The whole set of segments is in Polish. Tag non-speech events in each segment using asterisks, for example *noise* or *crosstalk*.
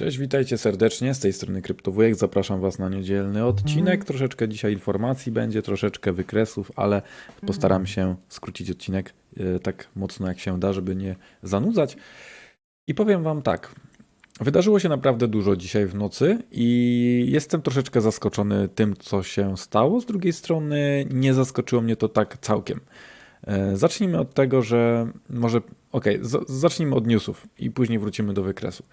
Cześć, witajcie serdecznie. Z tej strony Kryptowujek. Zapraszam Was na niedzielny odcinek. Troszeczkę dzisiaj informacji będzie, troszeczkę wykresów, ale postaram się skrócić odcinek e, tak mocno jak się da, żeby nie zanudzać. I powiem Wam tak. Wydarzyło się naprawdę dużo dzisiaj w nocy i jestem troszeczkę zaskoczony tym, co się stało. Z drugiej strony nie zaskoczyło mnie to tak całkiem. E, Zacznijmy od tego, że może. Okej, z- zacznijmy od newsów i później wrócimy do wykresu.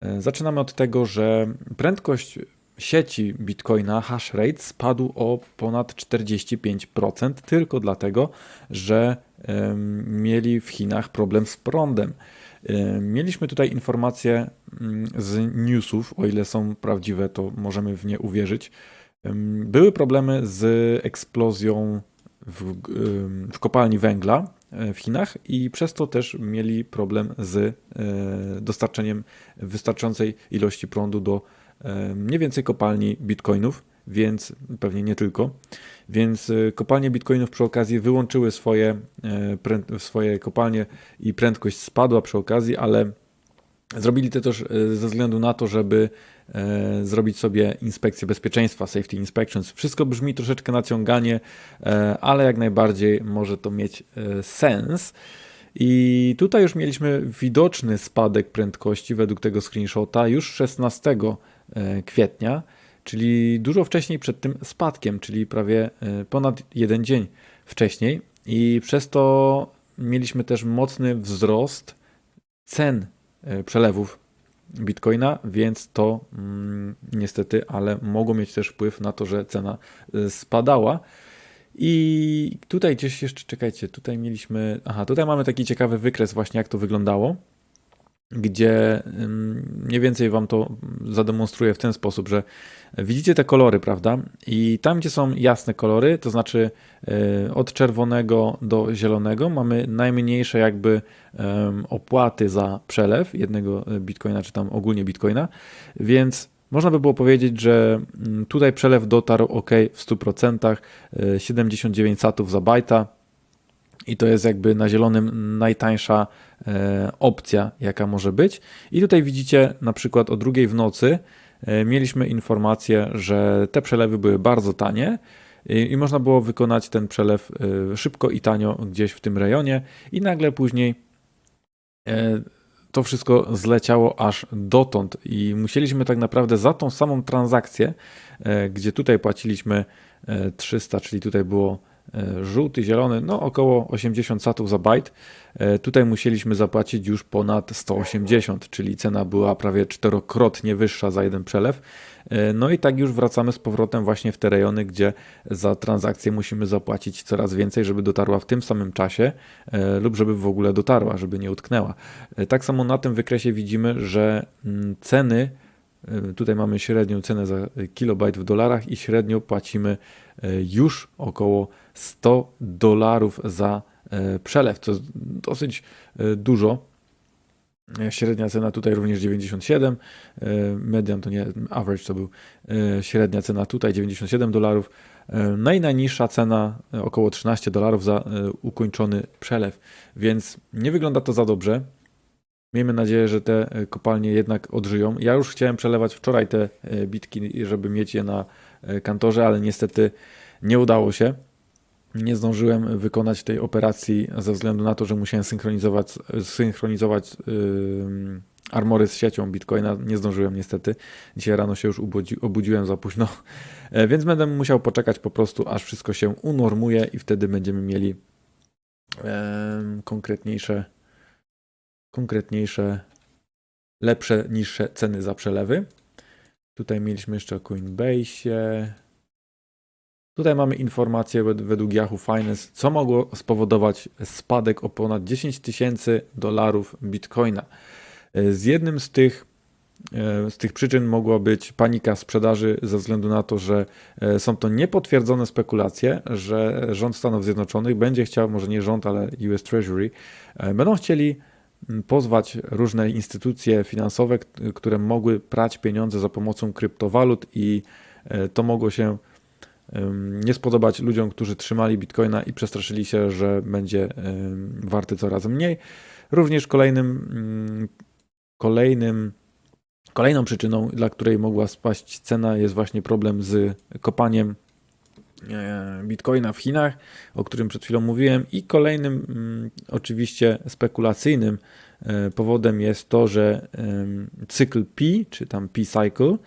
E, Zaczynamy od tego, że prędkość sieci Bitcoina hash rate spadł o ponad 45% tylko dlatego, że mieli w Chinach problem z prądem. Em, Mieliśmy tutaj informacje mm, z newsów, o ile są prawdziwe, to możemy w nie uwierzyć. Były problemy z eksplozją w, w kopalni węgla e, w Chinach i przez to też mieli problem z e, dostarczeniem wystarczającej ilości prądu do e, mniej więcej kopalni bitcoinów, więc pewnie nie tylko. Więc kopalnie bitcoinów przy okazji wyłączyły swoje, swoje kopalnie i prędkość spadła przy okazji, ale Zrobili to też ze względu na to, żeby e, zrobić sobie inspekcję bezpieczeństwa, safety inspections. Wszystko brzmi troszeczkę naciąganie, e, ale jak najbardziej może to mieć e, sens. I tutaj już mieliśmy widoczny spadek prędkości według tego screenshota już 16 e, kwietnia, czyli dużo wcześniej przed tym spadkiem, czyli prawie ponad jeden dzień wcześniej. I przez to mieliśmy też mocny wzrost cen przelewów Bitcoina, więc to mm, niestety, ale mogło mieć też wpływ na to, że cena e, spadała. I tutaj gdzieś jeszcze, czekajcie, tutaj mieliśmy, aha, tutaj mamy taki ciekawy wykres właśnie, jak to wyglądało, gdzie mniej więcej wam to zademonstruję w ten sposób, że widzicie te kolory, prawda? I tam, gdzie są jasne kolory, to znaczy y, od czerwonego do zielonego mamy najmniejsze jakby opłaty za przelew jednego bitcoina, czy tam ogólnie bitcoina, więc można by było powiedzieć, że mm, tutaj przelew dotarł ok w 100%, y, 79 satów za bajta i to jest jakby na zielonym najtańsza e, opcja, jaka może być. I tutaj widzicie na przykład o drugiej w nocy e, mieliśmy informację, że te przelewy były bardzo tanie i, można było wykonać ten przelew e, szybko i tanio gdzieś w tym rejonie i nagle później to wszystko zleciało aż dotąd i musieliśmy tak naprawdę za tą samą transakcję, gdzie tutaj płaciliśmy e, 300, czyli tutaj było żółty, zielony, no około 80 satów za bajt. E, Tutaj musieliśmy zapłacić już ponad 180, czyli cena była prawie czterokrotnie wyższa za jeden przelew. E, No i tak już wracamy z powrotem właśnie w te rejony, gdzie za transakcję musimy zapłacić coraz więcej, żeby dotarła w tym samym czasie e, lub żeby w ogóle dotarła, żeby nie utknęła. E, Tak samo na tym wykresie widzimy, że mm, ceny Tutaj mamy średnią cenę za kilobajt w dolarach i średnio płacimy już około 100 dolarów za y, przelew, co dosyć y, dużo. Y, Średnia cena tutaj również 97, y, median to nie, average to był średnia cena tutaj 97 dolarów. No i najniższa cena około 13 dolarów za ukończony przelew, więc nie wygląda to za dobrze. Miejmy nadzieję, że te e, kopalnie jednak odżyją. Ja już chciałem przelewać wczoraj te e, bitki, żeby mieć je na e, kantorze, ale niestety nie udało się. Nie zdążyłem wykonać tej operacji ze względu na to, że musiałem synchronizować, synchronizować yy, armory z siecią Bitcoina. Nie zdążyłem niestety. Dzisiaj rano się już ubudzi, obudziłem za późno, E, więc będę musiał poczekać po prostu, aż wszystko się unormuje i wtedy będziemy mieli konkretniejsze konkretniejsze, lepsze, niższe ceny za przelewy. Tutaj mieliśmy jeszcze o Coinbase. Tutaj mamy informację wed- według Yahoo Finance, co mogło spowodować spadek o ponad 10 tysięcy dolarów bitcoina. E, Z jednym z tych, e, z tych przyczyn mogła być panika sprzedaży ze względu na to, że e, są to niepotwierdzone spekulacje, że rząd Stanów Zjednoczonych będzie chciał, może nie rząd, ale US Treasury, będą chcieli pozwać różne instytucje finansowe, które mogły prać pieniądze za pomocą kryptowalut i to mogło się nie spodobać ludziom, którzy trzymali bitcoina i przestraszyli się, że będzie warty coraz mniej. Również kolejnym, mm, kolejnym Kolejną przyczyną, dla której mogła spaść cena, jest właśnie problem z kopaniem e, bitcoina w Chinach, o którym przed chwilą mówiłem. I kolejnym, mm, oczywiście spekulacyjnym e, powodem jest to, że cykl P, czy tam P-Cycle, e,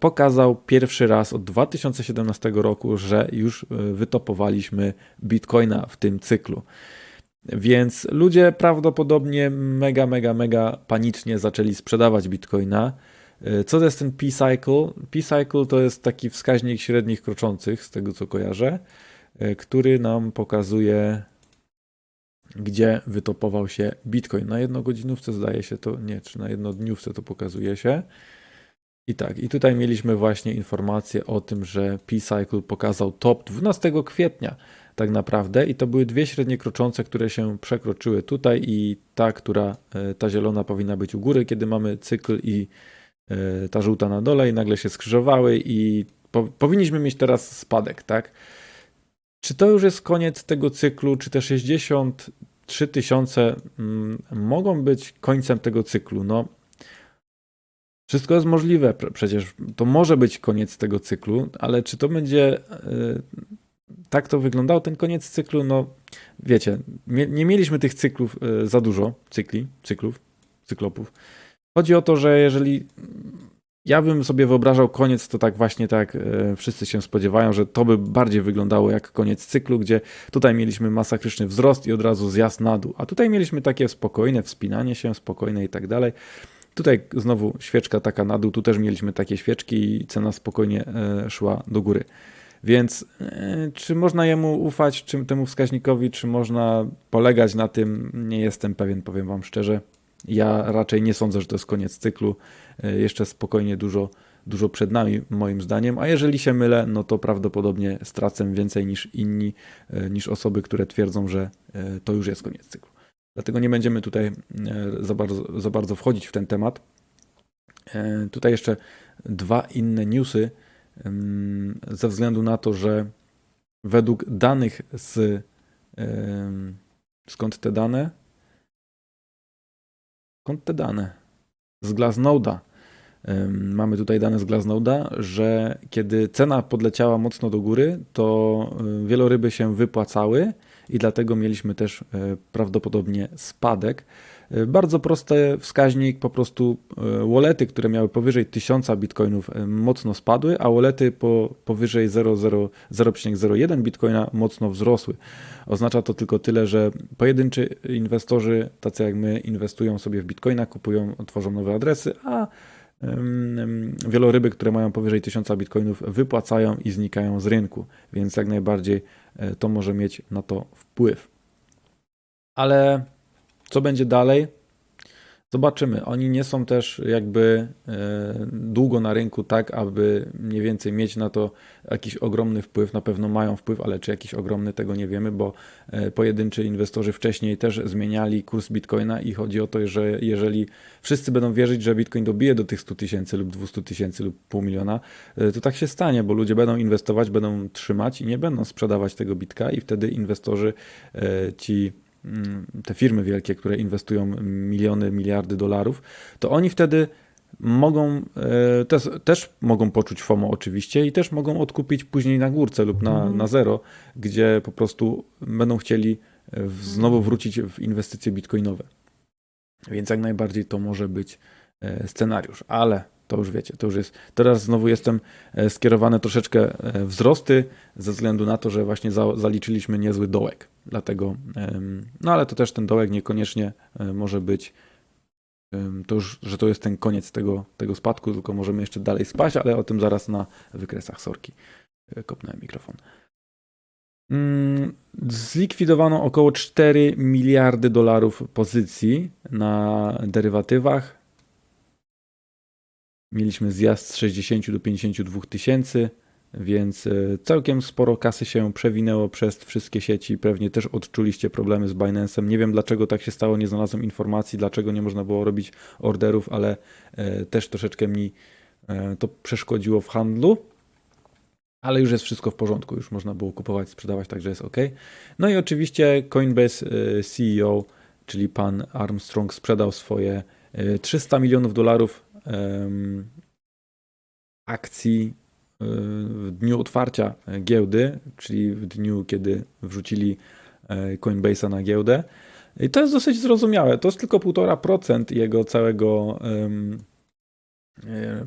pokazał pierwszy raz od 2017 roku, że już e, wytopowaliśmy bitcoina w tym cyklu. Więc ludzie prawdopodobnie mega, mega, mega panicznie zaczęli sprzedawać bitcoina. E, Co to jest ten P-Cycle? P-Cycle to jest taki wskaźnik średnich kroczących, z tego co kojarzę, e, który nam pokazuje, gdzie wytopował się Bitcoin. Na jednogodzinówce zdaje się to, nie, czy na jednodniówce to pokazuje się. I tak, i tutaj mieliśmy właśnie informację o tym, że P-Cycle pokazał top 12 kwietnia tak naprawdę i to były dwie średnie kroczące, które się przekroczyły tutaj i ta, która, e, ta zielona powinna być u góry, kiedy mamy cykl i e, ta żółta na dole i nagle się skrzyżowały i po, powinniśmy mieć teraz spadek, tak? Czy to już jest koniec tego cyklu, czy te 63 tysiące mm, mogą być końcem tego cyklu? No, wszystko jest możliwe, przecież to może być koniec tego cyklu, ale czy to będzie y, tak to wyglądało, ten koniec cyklu? No, wiecie, nie mieliśmy tych cyklów y, za dużo, cykli, cyklów, cyklopów. Chodzi o to, że jeżeli ja bym sobie wyobrażał koniec, to tak właśnie tak y, wszyscy się spodziewają, że to by bardziej wyglądało jak koniec cyklu, gdzie tutaj mieliśmy masakryczny wzrost i od razu zjazd na dół, a tutaj mieliśmy takie spokojne wspinanie się, spokojne i tak dalej. Tutaj znowu świeczka taka na dół, tu też mieliśmy takie świeczki i cena spokojnie e, szła do góry. Więc e, czy można jemu ufać, czy temu wskaźnikowi, czy można polegać na tym, nie jestem pewien, powiem Wam szczerze. Ja raczej nie sądzę, że to jest koniec cyklu. E, Jeszcze spokojnie dużo, dużo przed nami, moim zdaniem. A jeżeli się mylę, no to prawdopodobnie stracę więcej niż inni, niż osoby, które twierdzą, że to już jest koniec cyklu. Dlatego nie będziemy tutaj e, za bardzo, za bardzo wchodzić w ten temat. E, Tutaj jeszcze dwa inne newsy, ze względu na to, że według danych z. Skąd te dane? Skąd te dane? Z Glassnode'a. Em, Mamy tutaj dane z Glassnode'a, że kiedy cena podleciała mocno do góry, to y, wieloryby się wypłacały i dlatego mieliśmy też e, prawdopodobnie spadek. E, Bardzo prosty wskaźnik, po prostu e, wallety, które miały powyżej 1000 bitcoinów mocno spadły, a wallety po, powyżej 0,0 0,01 bitcoina mocno wzrosły. Oznacza to tylko tyle, że pojedynczy inwestorzy, tacy jak my, inwestują sobie w bitcoina, kupują, tworzą nowe adresy, a wieloryby, które mają powyżej 1000 bitcoinów, wypłacają i znikają z rynku, więc jak najbardziej e, to może mieć na to wpływ. Ale co będzie dalej? Zobaczymy. Oni nie są też jakby e, długo na rynku, tak aby mniej więcej mieć na to jakiś ogromny wpływ. Na pewno mają wpływ, ale czy jakiś ogromny, tego nie wiemy, bo e, pojedynczy inwestorzy wcześniej też zmieniali kurs bitcoina i chodzi o to, że jeżeli wszyscy będą wierzyć, że bitcoin dobije do tych 100 tysięcy lub 200 tysięcy lub pół miliona, e, to tak się stanie, bo ludzie będą inwestować, będą trzymać i nie będą sprzedawać tego bitka i wtedy inwestorzy ci te firmy wielkie, które inwestują miliony, miliardy dolarów, to oni wtedy mogą, e, też, też mogą poczuć FOMO oczywiście i też mogą odkupić później na górce lub na, na zero, gdzie po prostu będą chcieli e, w- znowu wrócić w inwestycje bitcoinowe. Więc jak najbardziej to może być e, scenariusz, ale to już wiecie, to już jest. Teraz znowu jestem e, skierowany troszeczkę e, wzrosty ze względu na to, że właśnie za, zaliczyliśmy niezły dołek. Dlatego, no ale to też ten dołek niekoniecznie e, może być to już, że to jest ten koniec tego, tego spadku, tylko możemy jeszcze dalej spaść, ale o tym zaraz na wykresach sorki. Kopnąłem mikrofon. Mm, Zlikwidowano około 4 miliardy dolarów pozycji na derywatywach. Mieliśmy zjazd z 60 do 52 tysięcy, więc e, całkiem sporo kasy się przewinęło przez wszystkie sieci. Pewnie też odczuliście problemy z Binance'em. Nie wiem dlaczego tak się stało, nie znalazłem informacji, dlaczego nie można było robić orderów, ale e, też troszeczkę mi e, to przeszkodziło w handlu. Ale już jest wszystko w porządku, już można było kupować, sprzedawać, także jest ok. No i oczywiście Coinbase CEO, czyli pan Armstrong, sprzedał swoje e, 300 milionów dolarów akcji y, w dniu otwarcia giełdy, czyli w dniu, kiedy wrzucili e, Coinbase'a na giełdę. I to jest dosyć zrozumiałe. To jest tylko 1,5% jego całego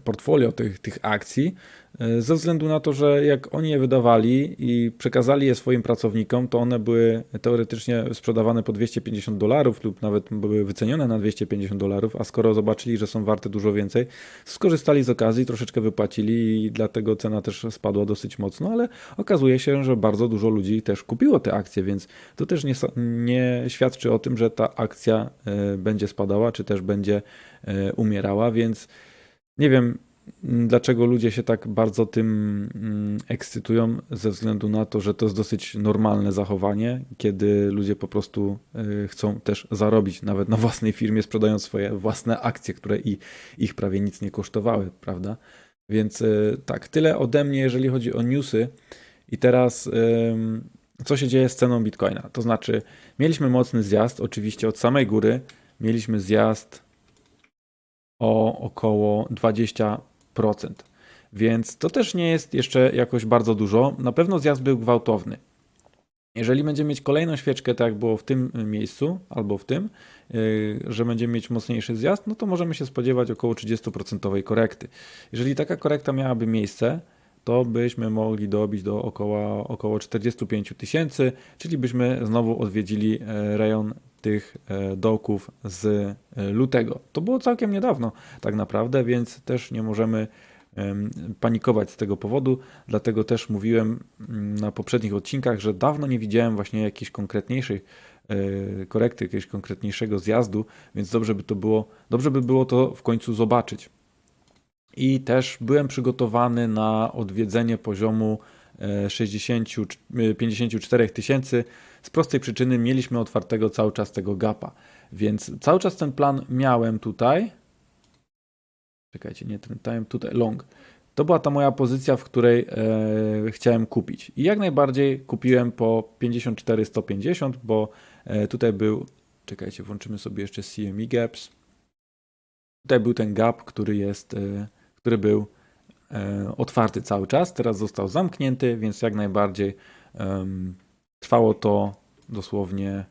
portfolio tych, tych akcji, e, ze względu na to, że jak oni je wydawali i przekazali je swoim pracownikom, to one były teoretycznie sprzedawane po 250 dolarów lub nawet były wycenione na 250 dolarów, a skoro zobaczyli, że są warte dużo więcej, skorzystali z okazji, troszeczkę wypłacili i dlatego cena też spadła dosyć mocno, ale okazuje się, że bardzo dużo ludzi też kupiło te akcje, więc to też nie, nie świadczy o tym, że ta akcja e, będzie spadała, czy też będzie e, umierała, więc nie wiem, m, dlaczego ludzie się tak bardzo tym mm, ekscytują, ze względu na to, że to jest dosyć normalne zachowanie, kiedy ludzie po prostu y, chcą też zarobić, nawet na własnej firmie, sprzedając swoje własne akcje, które i, ich prawie nic nie kosztowały, prawda? Więc y, tak, tyle ode mnie, jeżeli chodzi o newsy. I teraz, co się dzieje z ceną Bitcoina? To znaczy, mieliśmy mocny zjazd, oczywiście od samej góry. Mieliśmy zjazd o około 20%. Więc to też nie jest jeszcze jakoś bardzo dużo. Na pewno zjazd był gwałtowny. Jeżeli będziemy mieć kolejną świeczkę, tak jak było w tym miejscu albo w tym, yy, że będziemy mieć mocniejszy zjazd, no to możemy się spodziewać około 30% korekty. Jeżeli taka korekta miałaby miejsce, to byśmy mogli dobić do około, około 45 tysięcy, czyli byśmy znowu odwiedzili e, rejon tych e, dołków z e, lutego. To było całkiem niedawno, tak naprawdę, więc też nie możemy em, panikować z tego powodu. Dlatego też mówiłem mm, na poprzednich odcinkach, że dawno nie widziałem właśnie jakiejś konkretniejszej e, korekty, jakiegoś konkretniejszego zjazdu, więc dobrze by to było, dobrze by było to w końcu zobaczyć. I też byłem przygotowany na odwiedzenie poziomu e, 60, e, 54 tysięcy. Z prostej przyczyny mieliśmy otwartego cały czas tego gapa. Więc cały czas ten plan miałem tutaj. Czekajcie, nie ten time, tutaj long. To była ta moja pozycja, w której e, chciałem kupić. I jak najbardziej kupiłem po 54 150, bo e, tutaj był. Czekajcie, włączymy sobie jeszcze CME gaps. Tutaj był ten gap, który jest, e, który był e, otwarty cały czas. Teraz został zamknięty, więc jak najbardziej trwało to dosłownie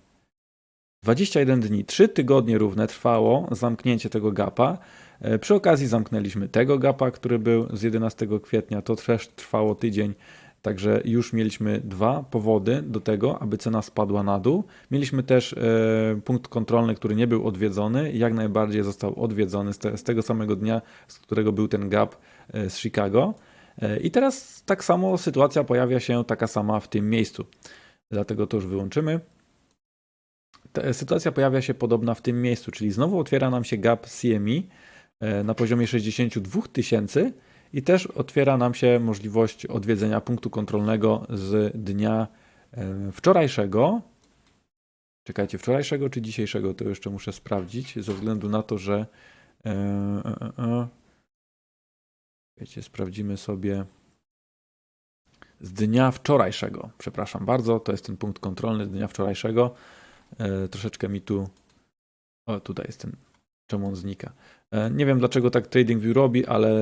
21 dni. 3 tygodnie równe trwało zamknięcie tego gapa. E, Przy okazji zamknęliśmy tego gapa, który był z 11 kwietnia. To też trwało tydzień. Także już mieliśmy dwa powody do tego, aby cena spadła na dół. Mieliśmy też e, punkt kontrolny, który nie był odwiedzony. Jak najbardziej został odwiedzony z, te, z tego samego dnia, z którego był ten gap e, z Chicago. E, I teraz tak samo sytuacja pojawia się taka sama w tym miejscu. Dlatego to już wyłączymy. Ta sytuacja pojawia się podobna w tym miejscu, czyli znowu otwiera nam się gap CME na poziomie 62 tysięcy i też otwiera nam się możliwość odwiedzenia punktu kontrolnego z dnia e, wczorajszego. Czekajcie, wczorajszego czy dzisiejszego, to jeszcze muszę sprawdzić, ze względu na to, że. E, e, e, wiecie, sprawdzimy sobie z dnia wczorajszego. Przepraszam bardzo, to jest ten punkt kontrolny z dnia wczorajszego. E, troszeczkę mi tu. O, tutaj jest ten. Czemu on znika? E, nie wiem dlaczego tak TradingView robi, ale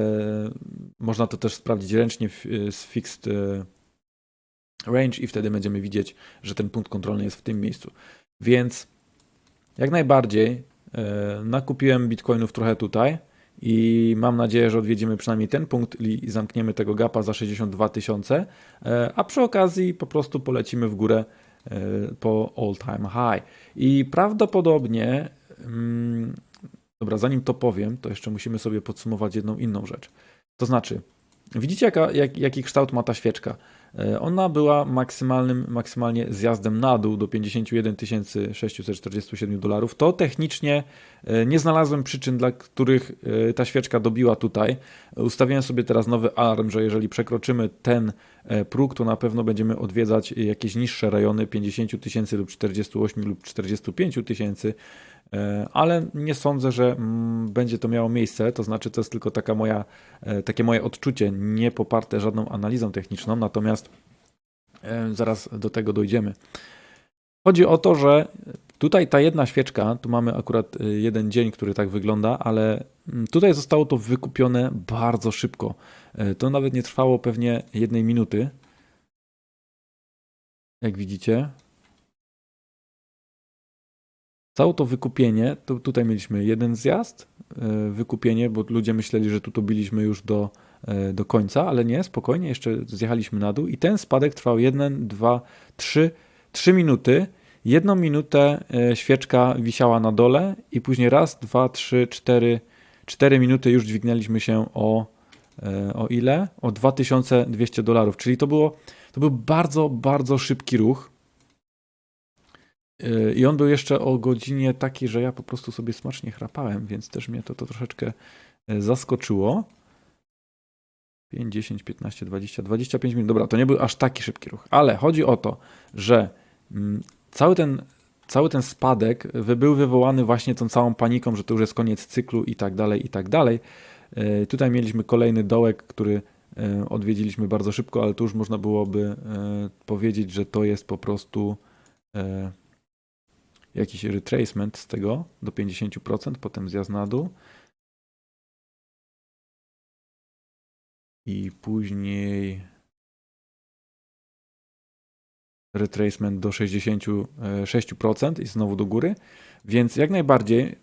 można to też sprawdzić ręcznie w, z fixed e, range i wtedy będziemy widzieć, że ten punkt kontrolny jest w tym miejscu. Więc jak najbardziej e, nakupiłem bitcoinów trochę tutaj i mam nadzieję, że odwiedzimy przynajmniej ten punkt i zamkniemy tego gapa za 62 tysiące, e, a przy okazji po prostu polecimy w górę e, po all time high. I prawdopodobnie, mm, dobra, zanim to powiem, to jeszcze musimy sobie podsumować jedną inną rzecz. To znaczy, widzicie jaka, jak, jaki kształt ma ta świeczka? E, Ona była maksymalnym, maksymalnie zjazdem na dół do 51 647 dolarów. To technicznie e, nie znalazłem przyczyn, dla których e, ta świeczka dobiła tutaj. Ustawiłem sobie teraz nowy alarm, że jeżeli przekroczymy ten próg, to na pewno będziemy odwiedzać jakieś niższe rejony 50 tysięcy lub 48 lub 45 tysięcy. E, ale nie sądzę, że mm, będzie to miało miejsce. To znaczy, to jest tylko taka moja, e, takie moje odczucie, nie poparte żadną analizą techniczną, natomiast e, zaraz do tego dojdziemy. Chodzi o to, że tutaj ta jedna świeczka, tu mamy akurat jeden dzień, który tak wygląda, ale mm, tutaj zostało to wykupione bardzo szybko. To nawet nie trwało pewnie jednej minuty. Jak widzicie. Całe to wykupienie, to tutaj mieliśmy jeden zjazd, e, wykupienie, bo ludzie myśleli, że tu to biliśmy już do, e, do końca, ale nie, spokojnie, jeszcze zjechaliśmy na dół i ten spadek trwał 1, 2, 3, 3 minuty. Jedną minutę e, świeczka wisiała na dole i później raz, dwa, trzy, cztery, cztery minuty już dźwignęliśmy się o, o ile? O 2200 dolarów, czyli to było, to był bardzo, bardzo szybki ruch. I on był jeszcze o godzinie takiej, że ja po prostu sobie smacznie chrapałem, więc też mnie to, to troszeczkę e, zaskoczyło. 5, 10, 15, 20, 25 minut. Dobra, to nie był aż taki szybki ruch, ale chodzi o to, że mm, cały ten, cały ten spadek był wywołany właśnie tą całą paniką, że to już jest koniec cyklu i tak dalej, i tak dalej. Yy, Tutaj mieliśmy kolejny dołek, który e, odwiedziliśmy bardzo szybko, ale tu już można byłoby e, powiedzieć, że to jest po prostu e, jakiś retracement z tego do 50%, potem zjazd na dół. I później retracement do 66% i znowu do góry. Więc jak najbardziej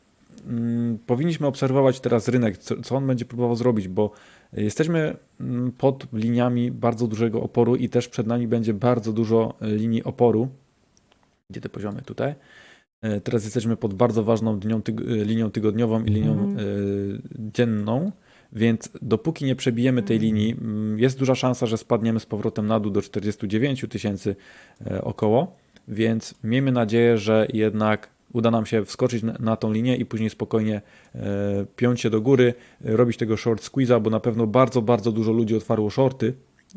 mm, powinniśmy obserwować teraz rynek, co, co on będzie próbował zrobić, bo jesteśmy mm, pod liniami bardzo dużego oporu i też przed nami będzie bardzo dużo e, linii oporu. Gdzie te poziomy tutaj? E, Teraz jesteśmy pod bardzo ważną dnią, tyg- e, linią tygodniową i linią Mhm. e, dzienną, więc dopóki nie przebijemy tej linii, mm, jest duża szansa, że spadniemy z powrotem na dół do 49 tysięcy około, więc miejmy nadzieję, że jednak uda nam się wskoczyć na, na tą linię i później spokojnie e, piąć się do góry, robić tego short squeeze'a, bo na pewno bardzo, bardzo dużo ludzi otwarło shorty,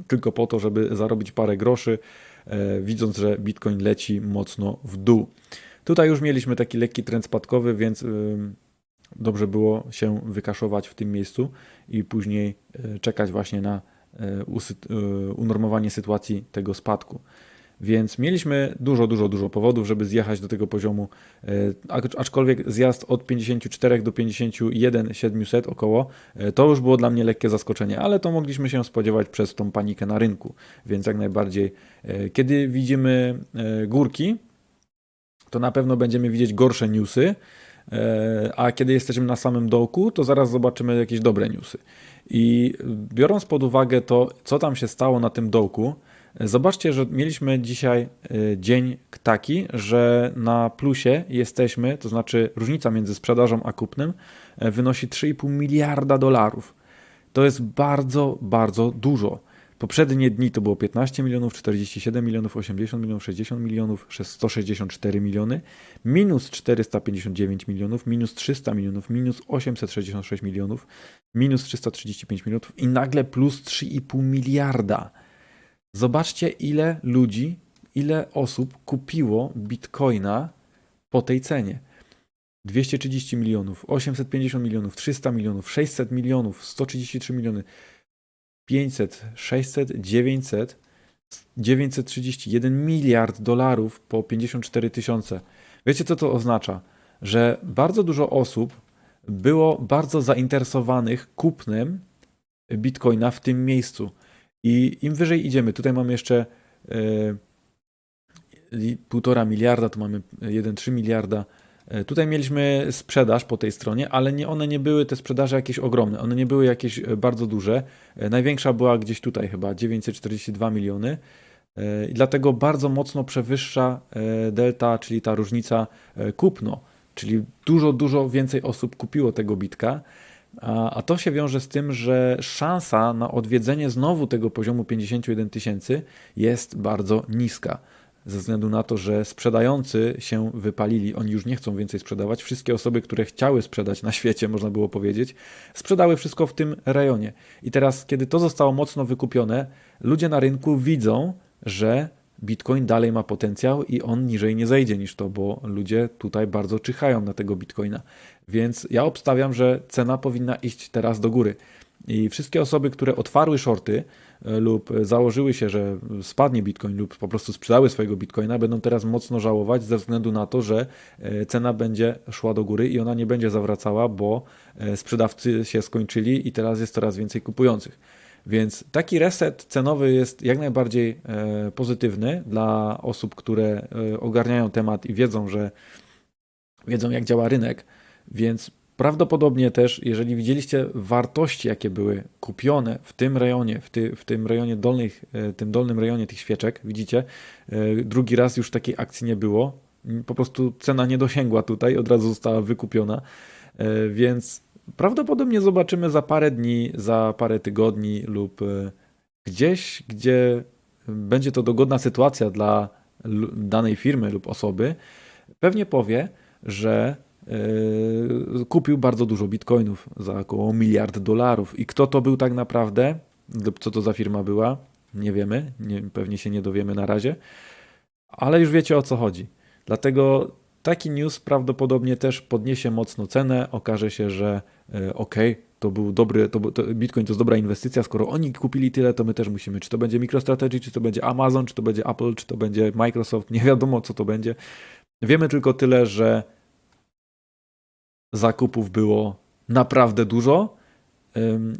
tylko po to, żeby zarobić parę groszy, e, widząc, że Bitcoin leci mocno w dół. Tutaj już mieliśmy taki lekki trend spadkowy, więc ym, dobrze było się wykaszować w tym miejscu i później y, czekać właśnie na y, y, unormowanie sytuacji tego spadku. Więc mieliśmy dużo, dużo, dużo powodów, żeby zjechać do tego poziomu, y, acz- aczkolwiek zjazd od 54 do 51 700 około, y, to już było dla mnie lekkie zaskoczenie, ale to mogliśmy się spodziewać przez tą panikę na rynku, więc jak najbardziej. y, Kiedy widzimy y, górki, to na pewno będziemy widzieć gorsze newsy, e, a kiedy jesteśmy na samym dołku, to zaraz zobaczymy jakieś dobre newsy. I biorąc pod uwagę to, co tam się stało na tym dołku, e, zobaczcie, że mieliśmy dzisiaj e, dzień taki, że na plusie jesteśmy, to znaczy różnica między sprzedażą a kupnem wynosi 3,5 miliarda dolarów. To jest bardzo, bardzo dużo. Poprzednie dni to było 15 milionów, 47 milionów, 80 milionów, 60 milionów, 164 miliony, minus 459 milionów, minus 300 milionów, minus 866 milionów, minus 335 milionów i nagle plus 3,5 miliarda. Zobaczcie, ile ludzi, ile osób kupiło bitcoina po tej cenie. 230 milionów, 850 milionów, 300 milionów, 600 milionów, 133 miliony, 500, 600, 900, 931 miliard dolarów po 54 tysiące. Wiecie, co to oznacza? Że bardzo dużo osób było bardzo zainteresowanych kupnem bitcoina w tym miejscu. I im wyżej idziemy, tutaj mamy jeszcze e, półtora miliarda, tu mamy 1,3 miliarda. E, Tutaj mieliśmy sprzedaż po tej stronie, ale nie, one nie były te sprzedaże jakieś ogromne, one nie były jakieś e, bardzo duże. E, Największa była gdzieś tutaj chyba 942 miliony. I dlatego bardzo mocno przewyższa delta, czyli ta różnica kupno, czyli dużo, dużo więcej osób kupiło tego bitka. A, a to się wiąże z tym, że szansa na odwiedzenie znowu tego poziomu 51 tysięcy jest bardzo niska. Ze względu na to, że sprzedający się wypalili, oni już nie chcą więcej sprzedawać. Wszystkie osoby, które chciały sprzedać na świecie, można było powiedzieć, sprzedały wszystko w tym rejonie. I teraz, kiedy to zostało mocno wykupione, ludzie na rynku widzą, że Bitcoin dalej ma potencjał i on niżej nie zejdzie niż to, bo ludzie tutaj bardzo czyhają na tego Bitcoina. Więc ja obstawiam, że cena powinna iść teraz do góry. I wszystkie osoby, które otwarły shorty lub założyły się, że spadnie bitcoin lub po prostu sprzedały swojego bitcoina, będą teraz mocno żałować ze względu na to, że e, cena będzie szła do góry i ona nie będzie zawracała, bo e, sprzedawcy się skończyli i teraz jest coraz więcej kupujących. Więc taki reset cenowy jest jak najbardziej e, pozytywny dla osób, które e, ogarniają temat i wiedzą, że wiedzą jak działa rynek, więc prawdopodobnie też, jeżeli widzieliście wartości, jakie były kupione w tym rejonie, w, ty, w tym rejonie dolnych, e, tym dolnym rejonie tych świeczek, widzicie, e, drugi raz już takiej akcji nie było, po prostu cena nie dosięgła tutaj, od razu została wykupiona, e, więc prawdopodobnie zobaczymy za parę dni, za parę tygodni lub gdzieś, gdzie będzie to dogodna sytuacja dla danej firmy lub osoby, pewnie powie, że kupił bardzo dużo bitcoinów za około miliard dolarów. I kto to był tak naprawdę, co to za firma była, nie wiemy, nie, pewnie się nie dowiemy na razie, ale już wiecie o co chodzi. Dlatego taki news prawdopodobnie też podniesie mocno cenę. Okaże się, że e, okej, to był dobry, to, to Bitcoin to jest dobra inwestycja. Skoro oni kupili tyle, to my też musimy. Czy to będzie MicroStrategy, czy to będzie Amazon, czy to będzie Apple, czy to będzie Microsoft, nie wiadomo co to będzie. Wiemy tylko tyle, że zakupów było naprawdę dużo.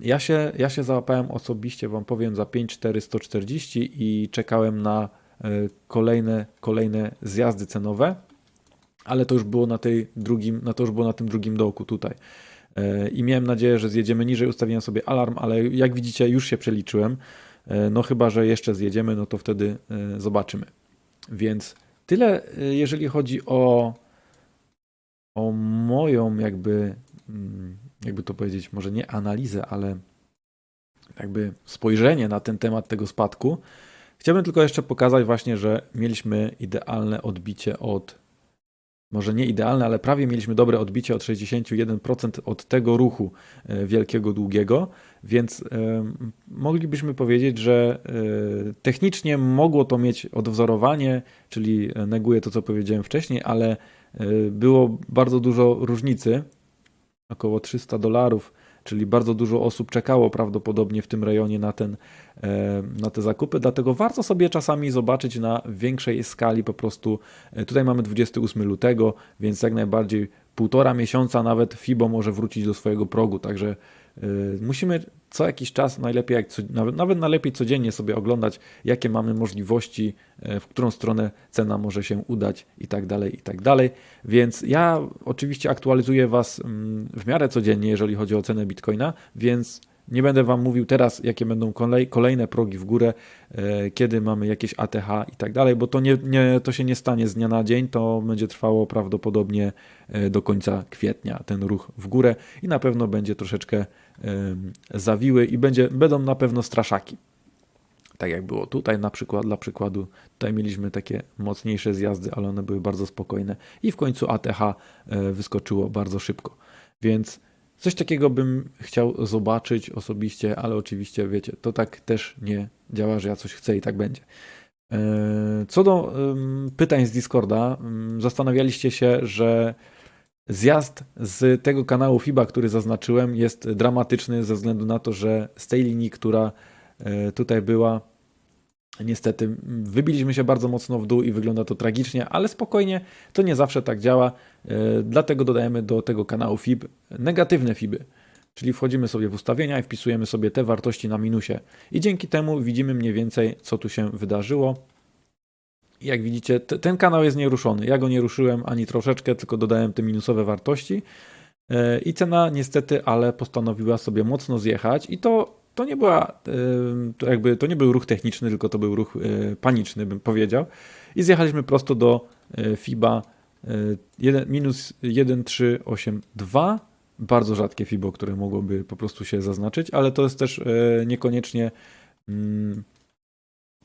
Ja się, ja się załapałem osobiście, wam powiem, za 5,4140 i czekałem na e, kolejne, kolejne zjazdy cenowe, ale to już było na tej drugim, na to już było na tym drugim dołku tutaj. E, I miałem nadzieję, że zjedziemy niżej, ustawiłem sobie alarm, ale jak widzicie, już się przeliczyłem. E, No chyba, że jeszcze zjedziemy, no to wtedy zobaczymy. Więc tyle, jeżeli chodzi o, o moją jakby, mm, jakby to powiedzieć, może nie analizę, ale jakby spojrzenie na ten temat tego spadku. Chciałbym tylko jeszcze pokazać właśnie, że mieliśmy idealne odbicie od, może nie idealne, ale prawie mieliśmy dobre odbicie od 61% od tego ruchu e, wielkiego, długiego, więc em, moglibyśmy powiedzieć, że e, technicznie mogło to mieć odwzorowanie, czyli e, neguję to, co powiedziałem wcześniej, ale e, było bardzo dużo różnicy, około 300 dolarów, czyli bardzo dużo osób czekało prawdopodobnie w tym rejonie na, ten, e, na te zakupy, dlatego warto sobie czasami zobaczyć na większej skali po prostu. e, Tutaj mamy 28 lutego, więc jak najbardziej półtora miesiąca nawet FIBO może wrócić do swojego progu, także e, musimy co jakiś czas, najlepiej jak nawet, nawet najlepiej codziennie sobie oglądać, jakie mamy możliwości, e, w którą stronę cena może się udać i tak dalej, i tak dalej. Więc ja oczywiście aktualizuję Was mm, w miarę codziennie, jeżeli chodzi o cenę Bitcoina, więc nie będę Wam mówił teraz, jakie będą kolej, kolejne progi w górę, e, kiedy mamy jakieś ATH i tak dalej, bo to, nie, nie, to się nie stanie z dnia na dzień, to będzie trwało prawdopodobnie e, do końca kwietnia ten ruch w górę i na pewno będzie troszeczkę em, zawiły i będzie, będą na pewno straszaki. Tak jak było tutaj na przykład, dla przykładu, tutaj mieliśmy takie mocniejsze zjazdy, ale one były bardzo spokojne i w końcu ATH e, wyskoczyło bardzo szybko. Więc coś takiego bym chciał zobaczyć osobiście, ale oczywiście wiecie, to tak też nie działa, że ja coś chcę i tak będzie. E, Co do pytań z Discorda, zastanawialiście się, że zjazd z tego kanału FIBA, który zaznaczyłem, jest dramatyczny ze względu na to, że z tej linii, która e, tutaj była, niestety wybiliśmy się bardzo mocno w dół i wygląda to tragicznie, ale spokojnie, to nie zawsze tak działa, e, dlatego dodajemy do tego kanału FIB negatywne FIBy. Czyli wchodzimy sobie w ustawienia i wpisujemy sobie te wartości na minusie. I dzięki temu widzimy mniej więcej, co tu się wydarzyło. Jak widzicie, te- ten kanał jest nieruszony. Ja go nie ruszyłem ani troszeczkę, tylko dodałem te minusowe wartości. E, I cena niestety, ale postanowiła sobie mocno zjechać i to, to nie była, e, to jakby, to nie był ruch techniczny, tylko to był ruch e, paniczny, bym powiedział. I zjechaliśmy prosto do e, FIBA e, jeden- minus 1,382. Bardzo rzadkie FIBO, które mogłoby po prostu się zaznaczyć, ale to jest też e, niekoniecznie mm,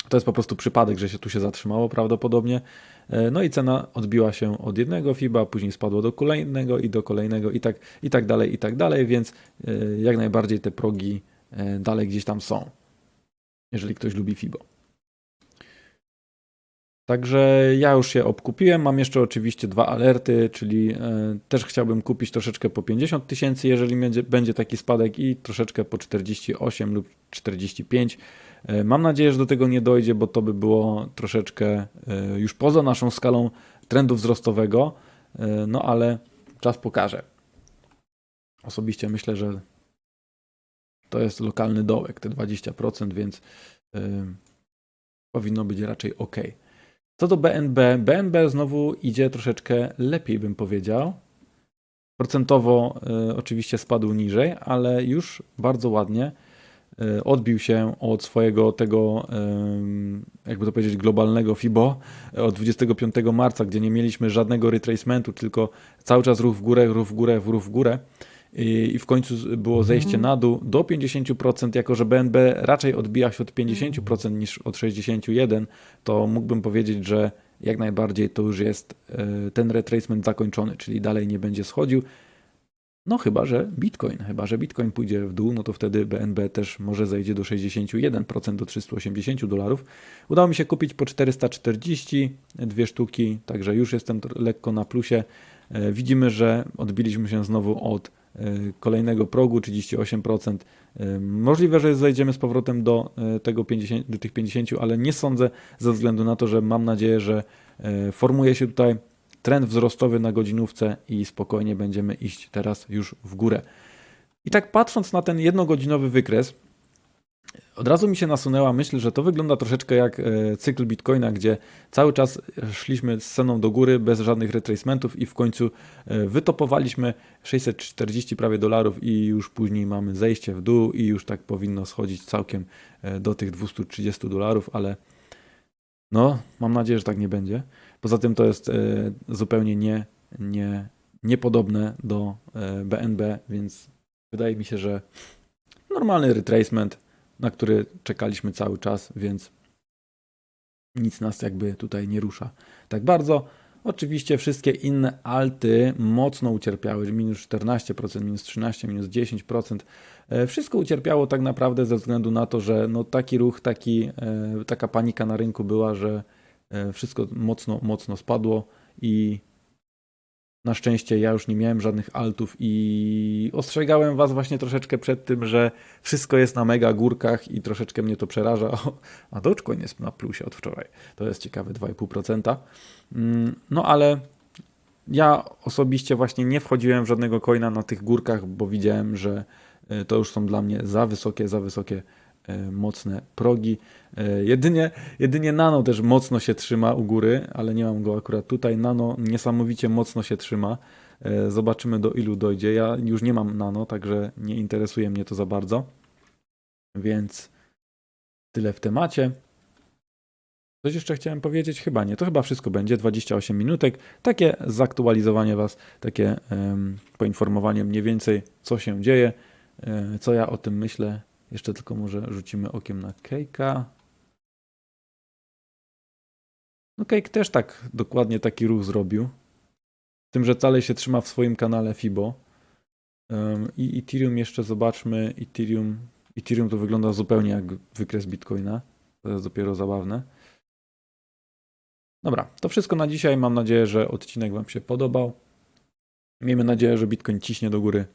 to jest po prostu przypadek, że się tu się zatrzymało prawdopodobnie. E, No i cena odbiła się od jednego FIBA, później spadła do kolejnego i do kolejnego i tak, i tak dalej, i tak dalej, więc e, jak najbardziej te progi e, dalej gdzieś tam są, jeżeli ktoś lubi FIBO. Także ja już się obkupiłem. Mam jeszcze oczywiście dwa alerty, czyli e, też chciałbym kupić troszeczkę po 50 tysięcy, jeżeli będzie, będzie taki spadek, i troszeczkę po 48 lub 45. E, mam nadzieję, że do tego nie dojdzie, bo to by było troszeczkę e, już poza naszą skalą trendu wzrostowego. E, no ale czas pokaże. Osobiście myślę, że to jest lokalny dołek, te 20%, więc y, powinno być raczej ok. Co do BNB, BNB znowu idzie troszeczkę lepiej, bym powiedział. Procentowo y, oczywiście spadł niżej, ale już bardzo ładnie y, odbił się od swojego tego, y, jakby to powiedzieć, globalnego FIBO od 25 marca, gdzie nie mieliśmy żadnego retracementu, tylko cały czas ruch w górę, ruch w górę, ruch w górę i i w końcu było zejście na dół do 50%, jako że BNB raczej odbija się od 50% niż od 61%, to mógłbym powiedzieć, że jak najbardziej to już jest e, ten retracement zakończony, czyli dalej nie będzie schodził. No chyba, że Bitcoin, chyba, że Bitcoin pójdzie w dół, no to wtedy BNB też może zejdzie do 61% do 380 dolarów. Udało mi się kupić po 440 dwie sztuki, także już jestem lekko na plusie. E, Widzimy, że odbiliśmy się znowu od kolejnego progu 38%. E, Możliwe, że zejdziemy z powrotem do e, tego 50, do tych 50, ale nie sądzę ze względu na to, że mam nadzieję, że formuje się tutaj trend wzrostowy na godzinówce i spokojnie będziemy iść teraz już w górę. I tak patrząc na ten jednogodzinowy wykres, od razu mi się nasunęła myśl, że to wygląda troszeczkę jak e, cykl Bitcoina, gdzie cały czas szliśmy z ceną do góry bez żadnych retracementów i w końcu e, wytopowaliśmy 640 prawie dolarów i już później mamy zejście w dół i już tak powinno schodzić całkiem e, do tych 230 dolarów, ale no, mam nadzieję, że tak nie będzie. Poza tym to jest zupełnie nie, nie, niepodobne do BNB, więc wydaje mi się, że normalny retracement, na który czekaliśmy cały czas, więc nic nas jakby tutaj nie rusza tak bardzo. Oczywiście wszystkie inne alty mocno ucierpiały, minus 14%, minus 13%, minus 10%. E, Wszystko ucierpiało tak naprawdę ze względu na to, że no taki ruch, taki, e, taka panika na rynku była, że e, wszystko mocno, mocno spadło i na szczęście ja już nie miałem żadnych altów i ostrzegałem was właśnie troszeczkę przed tym, że wszystko jest na mega górkach i troszeczkę mnie to przeraża. *laughs* O, a Dogecoin jest na plusie od wczoraj. To jest ciekawe 2,5%. Mm, No ale ja osobiście właśnie nie wchodziłem w żadnego coina na tych górkach, bo widziałem, że e, to już są dla mnie za wysokie, za wysokie mocne progi. E, Jedynie, jedynie Nano też mocno się trzyma u góry, ale nie mam go akurat tutaj. Nano niesamowicie mocno się trzyma. E, Zobaczymy do ilu dojdzie. Ja już nie mam Nano, także nie interesuje mnie to za bardzo. Więc tyle w temacie. Coś jeszcze chciałem powiedzieć? Chyba nie. To chyba wszystko będzie. 28 minutek. Takie zaktualizowanie Was, takie em, poinformowanie mniej więcej, co się dzieje, e, co ja o tym myślę. Jeszcze tylko może rzucimy okiem na Cake'a. No Cake też tak dokładnie taki ruch zrobił. Tym, że dalej się trzyma w swoim kanale FIBO. Em, I Ethereum jeszcze zobaczmy. Ethereum, Ethereum to wygląda zupełnie jak wykres Bitcoina. To jest dopiero zabawne. Dobra, to wszystko na dzisiaj. Mam nadzieję, że odcinek Wam się podobał. Miejmy nadzieję, że Bitcoin ciśnie do góry.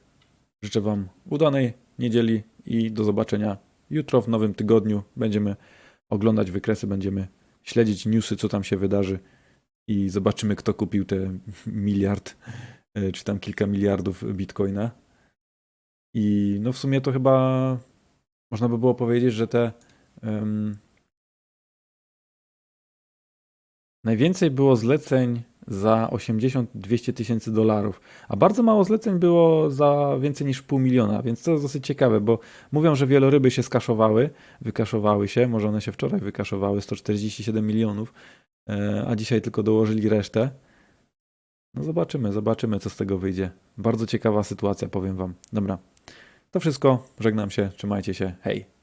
Życzę Wam udanej niedzieli i do zobaczenia jutro w nowym tygodniu. Będziemy oglądać wykresy, będziemy śledzić newsy, co tam się wydarzy i zobaczymy, kto kupił te miliard e, czy tam kilka miliardów Bitcoina. I no w sumie to chyba można by było powiedzieć, że te em, Najwięcej było zleceń za 80-200 tysięcy dolarów, a bardzo mało zleceń było za więcej niż pół miliona, więc to jest dosyć ciekawe, bo mówią, że wieloryby się skaszowały, wykaszowały się, może one się wczoraj wykaszowały, 147 milionów, e, a dzisiaj tylko dołożyli resztę. No zobaczymy, zobaczymy, co z tego wyjdzie. Bardzo ciekawa sytuacja, powiem wam. Dobra, to wszystko, żegnam się, trzymajcie się, hej.